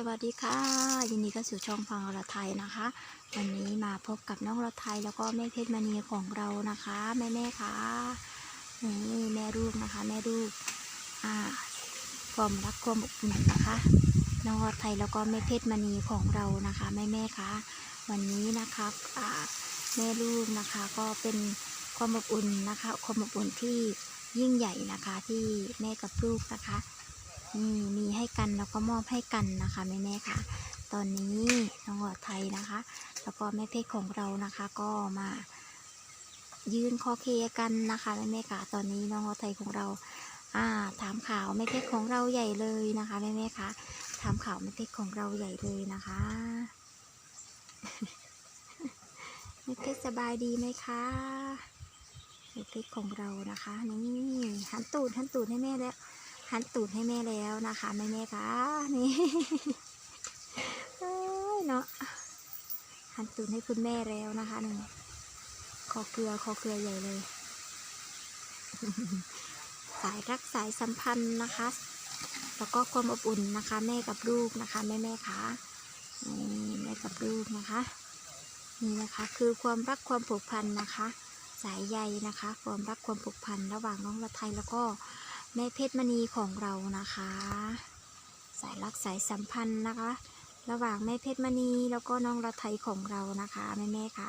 สวัสดีค่ะ ยินดีเข้าสู่ช่องฟังอรไทยนะคะ วันนี้มาพบกับน้องอรไทยแล้วก็แม่เพชรมณีของเรานะคะ แม่แม่ค่ะนี่แม่ลูกนะคะ แม่ลูกอ่าความรักความอบอุ่นนะคะ น้องอรไทยแล้วก็แม่เพชรมณีของเรานะคะแม่แม่ค่ะวันนี้นะคะอ่าแม่ลูกนะคะก็เป็นความอบอุ่นนะคะ ความอบอุ่นที่ยิ่งใหญ่นะคะที่แม่กับลูกนะคะ นี่มีให้กันแล้วก็มอบให้กันนะคะแม่แม่ๆค่ะ ตอนนี้น้องหอดไทยนะคะ แล้วก็แม่เพชรของเรานะคะก็มายืนคอเคกันนะคะแม่แม่ๆค่ะ ตอนนี้น้องหอดไทยของเราอ่าถามข่าวแม่เพชรของเราใหญ่เลยนะคะแม่แม่ๆค่ะถามข่าวแม่เพชรของเราใหญ่เลยนะคะแม่เพชรสบายดีไหมคะแม่เพชรของเรานะคะนี่หันตูดหันตูดให้แม่แล้ว หันตูดให้แม่แล้วนะคะแม่แม่คะนี่เนาะหันตูดให้คุณแม่แล้วนะคะหนึ่งคอเกลือคอเกลือใหญ่เลย สายรักสายสัมพันธ์นะคะ แล้วก็ความอบอุ่นนะคะ แม่กับลูกนะคะแม่แม่คะนี่แม่กับลูกนะคะนี่นะคะคือความรักความผูกพันนะคะ สายใยนะคะ ความรักความผูกพันระหว่างน้องละไทยแล้วก็ แม่เพชรมณีของเรานะคะ สายรักสายสัมพันธ์นะคะ ระหว่างแม่เพชรมณีแล้วก็น้องระไทยของเรานะคะแม่แม่ค่ะ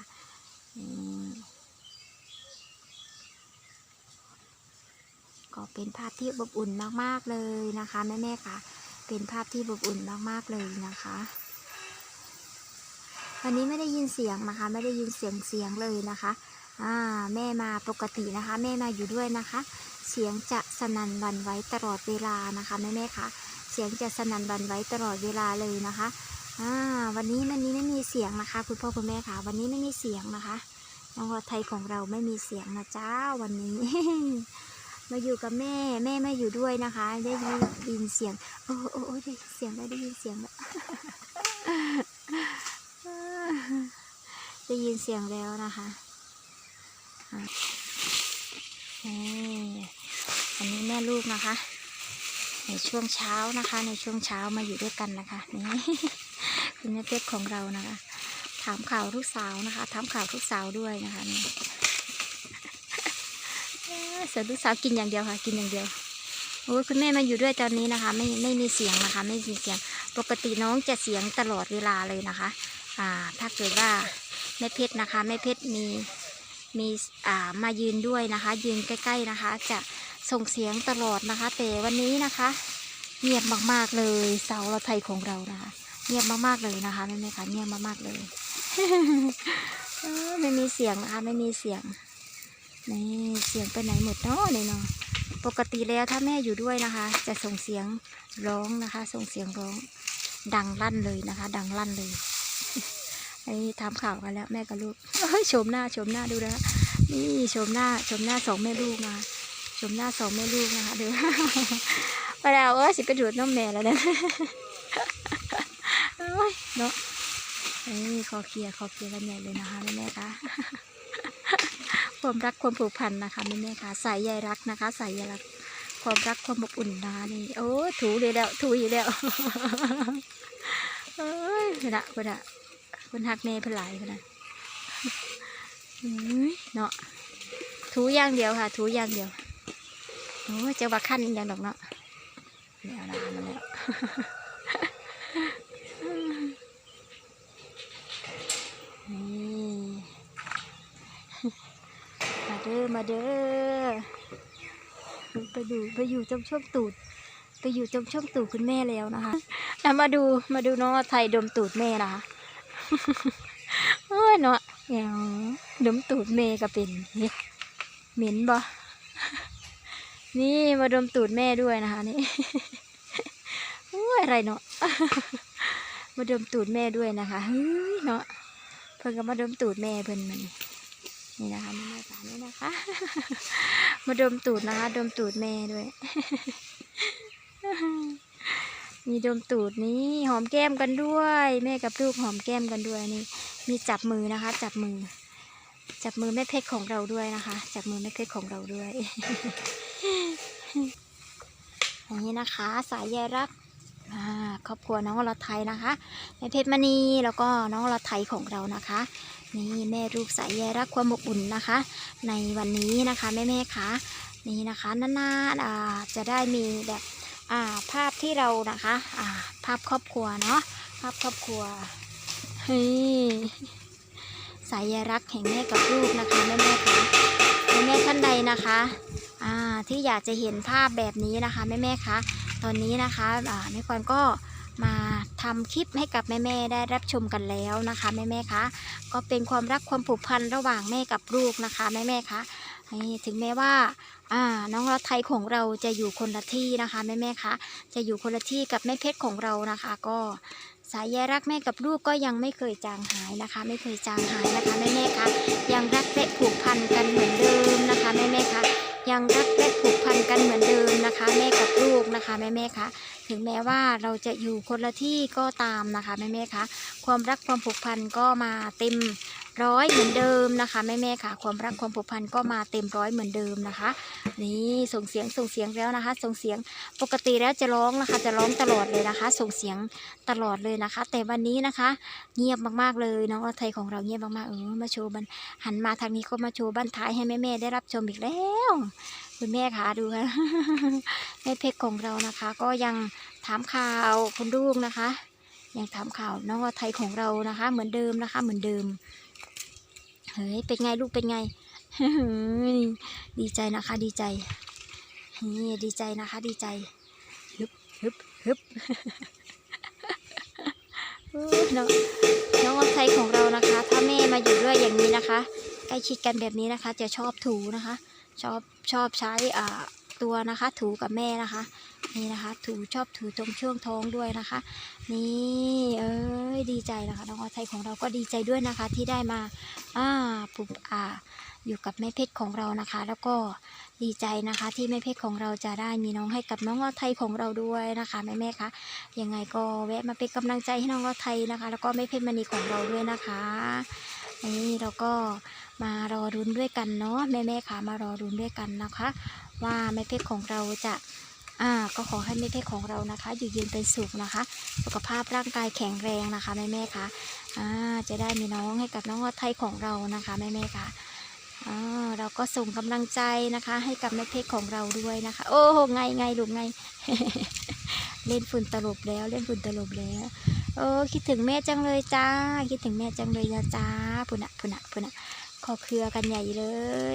ก็เป็นภาพที่อบอุ่นมากๆเลยนะคะแม่แม่ค่ะ เป็นภาพที่อบอุ่นมากๆเลยนะคะวันนี้ไม่ได้ยินเสียงนะคะ ไม่ได้ยินเสียงเสียงเลยนะคะ อ่า แม่มาปกตินะคะ แม่มาอยู่ด้วยนะคะ เสียงจะสนั่นวันไว้ตลอดเวลานะคะแม่แม่คะเสียงจะสนั่นวันไว้ตลอดเวลาเลยนะคะอ่าวันนี้วันนี้ไม่มีเสียงนะคะ คุณพ่อคุณแม่ค่ะ วันนี้ไม่มีเสียงนะคะน้องไทยของเราไม่มีเสียงนะจ้าวันนี้ มาอยู่กับแม่แม่ไม่อยู่ด้วยนะคะ ได้ยินเสียงโอ้โอ้โอ้ได้ยินเสียงแล้วได้ยินเสียงแล้วได้ยินเสียงแล้วนะคะอะนี่ อันนี้แม่ลูกนะคะ ในช่วงเช้านะคะ ในช่วงเช้ามาอยู่ด้วยกันนะคะนี่คุณแม่เพชรของเรานะคะ ถามข่าวลูกสาวนะคะ ถามข่าวลูกสาวด้วยนะคะนี่เอ้อส่วนลูกสาวกินอย่างเดียวค่ะ กินอย่างเดียวโอ้ยคุณแม่มาอยู่ด้วยตอนนี้นะคะ ไม่ไม่มีเสียงนะคะ ไม่มีเสียงปกติน้องจะเสียงตลอดเวลาเลยนะคะ อ่า ถ้าเกิดว่าแม่เพชรนะคะแม่เพชรมีมีอ่ามายืนด้วยนะคะ ยืนใกล้ ๆนะคะ จะ ส่งเสียงตลอดนะคะ แต่วันนี้นะคะ เงียบมากๆเลยเสาเราไทยของเรานะคะ เงียบมากๆเลยนะคะแม่แม่คะเงียบมากๆเลยไม่มีเสียงนะคะไม่มีเสียงนี่เสียงไปไหนหมดเนาะเนี่ยเนาะปกติแล้วถ้าแม่อยู่ด้วยนะคะ จะส่งเสียงร้องนะคะ ส่งเสียงร้อง ดังลั่นเลยนะคะ ดังลั่นเลยอันนี้ทำข่าวกันแล้วแม่กับลูกเอ้ยชมหน้าชมหน้าดูนะคะนี่ชมหน้าชมหน้าสองแม่ลูกมา ชมหน้าสองแม่ลูกนะคะเดูไปแล้วเอ้ยสิไปดูดน้องแม่แล้วเนี่ยโอ้ยเนาะนี่คอเคลียร์คอเคลียร์กันใหญ่เลยนะคะแม่แม่ๆคะความรักความผูกพันนะคะแม่แม่ๆคะสายใยรักนะคะสายใยรักความรักความอบอุ่นนะนี่โอ้ถูเลยแล้วถูอีกแล้วเอ้ยคุณอะคุณอะคุณหักแม่เพลายคุณอะเนาะถูอย่างเดียวค่ะ ถูอย่างเดียว โอ้เจ้าบักขั้นอย่างดอกเนาะแล้วนะคะมาแล้วนี่มาเด้อมาเด้อไปดูไปอยู่ตรงช่วงตูด ไปอยู่ตรงช่วงตูดคุณแม่แล้วนะคะแล้วมาดูมาดูน้องไทยดมตูดแม่นะคะโอ้ยเนาะแงวดมตูดแม่ก็เป็นนี่เหม็นบ่ นี่มาดมตูดแม่ด้วยนะคะนี่โอ้ยอะไรเนาะมาดมตูดแม่ด้วยนะคะเฮ้ยเนาะเพิ่นก็มาดมตูดแม่เพิ่นมันนี่นะคะแม่แม่จ๋านี่นะคะ มาดมตูดนะคะ ดมตูดแม่ด้วยมีดมตูดนี้หอมแก้มกันด้วย แม่กับลูกหอมแก้มกันด้วยนี่ มีจับมือนะคะ จับมือ จับมือแม่เพชรของเราด้วยนะคะ จับมือแม่เพชรของเราด้วย อย่างนี้นะคะ สายใยรักครอบครัวน้องอไทยนะคะแม่เพชรมณีแล้วก็น้องอไทยของเรานะคะ นี่แม่รูปสายใยรักความอบอุ่นนะคะ ในวันนี้นะคะแม่แม่คะนี่นะคะนานๆาจะได้มีแบบาภาพที่เรานะคะาภาพครอบครัวเนาะภาพครอบครัวเฮ้ยสายใยรักแห่งแม่กับลูกนะคะแม่แม่ๆคะแม่แม่ท่านใดนะคะ ที่อยากจะเห็นภาพแบบนี้นะคะแม่แม่ๆคะตอนนี้นะคะแม่ควานก็มาทำคลิปให้กับแม่ๆได้รับชมกันแล้วนะคะแม่ๆคะก็เป็นความรักความผูกพันระหว่างแม่กับลูกนะคะแม่แม่ๆคะถึงแม้ว่าน้องรัฐไทยของเราจะอยู่คนละที่นะคะแม่แม่ๆคะจะอยู่คนละที่กับแม่เพชรของเรานะคะ ก็สายใยรักแม่กับลูกก็ยังไม่เคยจางหายนะคะ ไม่เคยจางหายนะคะแม่แม่คะยังรักและผูกพันกันเหมือนเดิมนะคะแม่แม่คะ ยังรักและผูกพันกันเหมือนเดิมนะคะ แม่กับลูกนะคะแม่แม่ๆคะถึงแม้ว่าเราจะอยู่คนละที่ก็ตามนะคะแม่แม่ๆคะความรักความผูกพันก็มาเต็ม ร้อยเหมือนเดิมนะคะแม่ๆค่ะ ความรักความผูกพันก็มาเต็มร้อยเหมือนเดิมนะคะ นี่ส่งเสียงส่งเสียงแล้วนะคะ ส่งเสียงปกติแล้วจะร้องนะคะ จะร้องตลอดเลยนะคะ ส่งเสียงตลอดเลยนะคะ แต่วันนี้นะคะ เงียบมากๆเลยน้องอรไทยของเราเงียบมากๆเออมาโชว์บันหันมาทางนี้ก็มาโชว์บ้นท้ายให้แม่ๆได้รับชมอีกแล้วคุณแม่คะดูค่ะแม่เพชรของเรานะคะ ก็ยังถามข่าวคุณลูกนะคะ ยังถามข่าวน้องไทยของเรานะคะ เหมือนเดิมนะคะ เหมือนเดิม เฮ้ยเป็นไงลูกเป็นไงดีใจนะคะ ดีใจนี่ดีใจนะคะ ดีใจฮึบฮึบฮึบน้องน้องอไทยของเรานะคะ ถ้าแม่มาอยู่ด้วยอย่างนี้นะคะ ใกล้ชิดกันแบบนี้นะคะ จะชอบถูนะคะ ชอบชอบใช้อ่า ตัวนะคะ ถูกับแม่นะคะ นี่นะคะ ถูชอบถูตรงช่วงท้องด้วยนะคะ นี่เอ้ยดีใจนะคะน้องอไทยของเราก็ดีใจด้วยนะคะ ที่ได้มาอ่าปุบอ่าอยู่กับแม่เพชรของเรานะคะ แล้วก็ดีใจนะคะที่แม่เพชรของเราจะได้มีน้องให้กับน้องอไทยของเราด้วยนะคะแม่แม่คะยังไงก็แวะมาเป็นกำลังใจให้น้องอไทยนะคะ แล้วก็แม่เพชรมณีของเราด้วยนะคะนี่เราก็ มารอรุนด้วยกันเนาะแม่แม่ค่ะมารอรุนด้วยกันนะคะ ว่าแม่เพชรของเราจะอ่าก็ขอให้แม่เพชรของเรานะคะ อยู่เย็นเป็นสุขนะคะ สุขภาพร่างกายแข็งแรงนะคะแม่แม่ๆคะอ่าจะได้มีน้องให้กับน้องไทยของเรานะคะแม่แม่ๆคะอ่าเราก็ส่งกำลังใจนะคะ ให้กับแม่เพชรของเราด้วยนะคะ โอ้โหไงไงลูกไง เล่นฝุ่นตลบแล้ว เล่นฝุ่นตลบแล้วโอ้คิดถึงแม่จังเลยจ้า คิดถึงแม่จังเลยจ้าพุ่นอะพุ่นอะพุ่นอะ ขอเครือกันใหญ่เล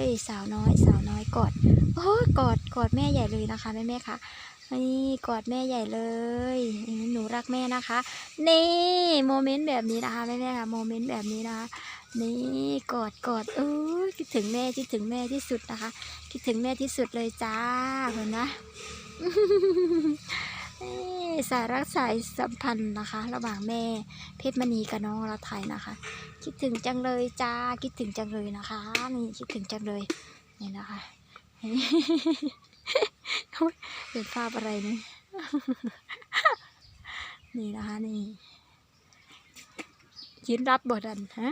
ย สาวน้อย สาวน้อยกอดโอ้ยกอดกอดแม่ใหญ่เลยนะคะแม่แม่ค่ะนี่กอดแม่ใหญ่เลยหนูรักแม่นะคะ นี่โมเมนต์แบบนี้นะคะแม่แม่ค่ะโมเมนต์แบบนี้นะคะนี่กอดกอดเออคิดถึงแม่คิดถึงแม่ที่สุดนะคะ คิดถึงแม่ที่สุดเลยจ้าเห็นนะนี่ สายรักสายสัมพันธ์นะคะ ระหว่างแม่เพชรมณีกับน้องรัไทยนะคะ คิดถึงจังเลยจ้าคิดถึงจังเลยนะคะนี่คิดถึงจังเลยนี่นะคะโอ๊ยเป็นภาพอะไรนี่นี่นะคะนี่ยืนรับบดันฮะ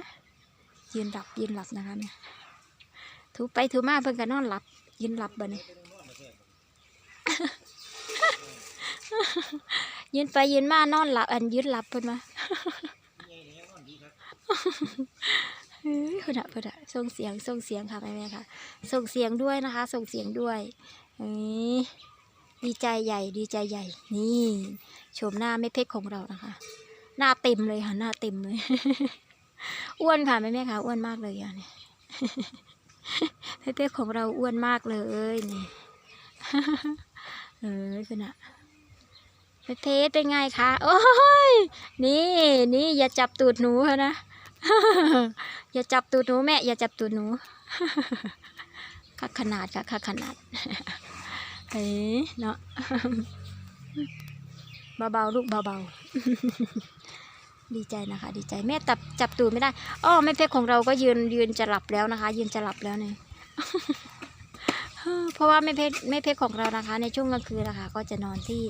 ยืนหลับยืนหลับนะคะเนี่ยถูไปถูมาเพิ่งกันนอนหลับยืนหลับบ่เนี่ย ยืนไปยืนมานอนหลับอันยืนหลับเพิ่นมาเฮ้ยเพิ่นอะเพิ่นอะส่งเสียงส่งเสียงค่ะแม่แม่ค่ะ ส่งเสียงด้วยนะคะ ส่งเสียงด้วยเฮ้ดีใจใหญ่ดีใจใหญ่ นี่โฉมหน้าแม่เพชรของเรานะคะ หน้าเต็มเลยค่ะ หน้าเต็มเลยอ้วนค่ะแม่แม่ค่ะอ้วนมากเลยอะเนี่ยแม่เพชรของเราอ้วนมากเลยนี่เออคุณอะ เพชรเป็นไงคะโอ้ยนี่นี่อย่าจับตูดหนูนะอย่าจับตูดหนูแม่ อย่าจับตูดหนูคักขนาดค่ะคักขนาดเฮ้ยเนาะเบาๆลูกเบาๆดีใจนะคะ ดีใจแม่จับจับตูดไม่ได้อ้อแม่เพชรของเราก็ยืนยืนจะหลับแล้วนะคะ ยืนจะหลับแล้วเนี่ยเพราะว่าแม่เพชรแม่เพชรของเรานะคะ ในช่วงกลางคืนนะคะ ก็จะนอนที่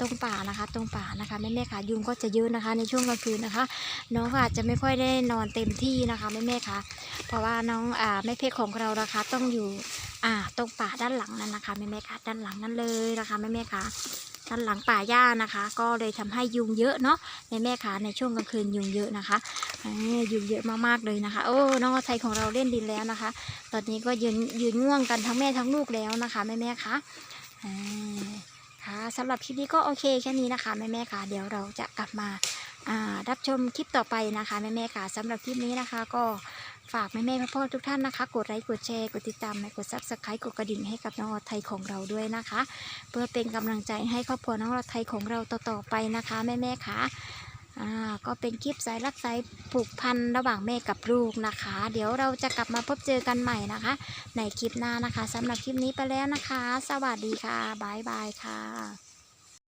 ตรงป่านะคะ ตรงป่านะคะแม่แม่ค่ะยุงก็จะเยอะนะคะ ในช่วงกลางคืนนะคะน้องก็อาจจะไม่ค่อยได้นอนเต็มที่นะคะแม่แม่ค่ะ เพราะว่าน้องอ่าแม่เพชรของเรานะคะต้องอยู่อ่าตรงป่าด้านหลังนั่นนะคะแม่แม่ค่ะด้านหลังนั่นเลยนะคะแม่แม่ค่ะด้านหลังป่าหญ้านะคะ ก็เลยทำให้ยุงเยอะเนาะแม่แม่ๆขาในช่วงกลางคืนยุงเยอะนะคะอ่ยุงเยอะมากๆเลยนะคะ โอ้น้องไทยของเราเล่นดินแล้วนะคะ ตอนนี้ก็ยืนยืนง่วงกันทั้งแม่ทั้งลูกแล้วนะคะแม่แม่ๆคะอ่า ค่ะสำหรับคลิปนี้ก็โอเคแค่นี้นะคะแม่แม่ๆค่ะเดี๋ยวเราจะกลับมาารับชมคลิปต่อไปนะคะแม่แม่ๆค่ะสำหรับคลิปนี้นะคะ ก็ฝากแม่แม่พ่อพ่อๆทุกท่านนะคะ กดไลค์กดแชร์กดติดตามและกดซับสไครต์กดกระดิ่งให้กับน้องอไทยของเราด้วยนะคะ เพื่อเป็นกำลังใจให้ครอบครัวน้องอไทยของเราต่อๆไปนะคะแม่แม่ๆค่ะ อ่าก็เป็นคลิปสายรักสายผูกพันระหว่างแม่กับลูกนะคะ เดี๋ยวเราจะกลับมาพบเจอกันใหม่นะคะ ในคลิปหน้านะคะสำหรับคลิปนี้ไปแล้วนะคะ สวัสดีค่ะ บ๊ายบายค่ะ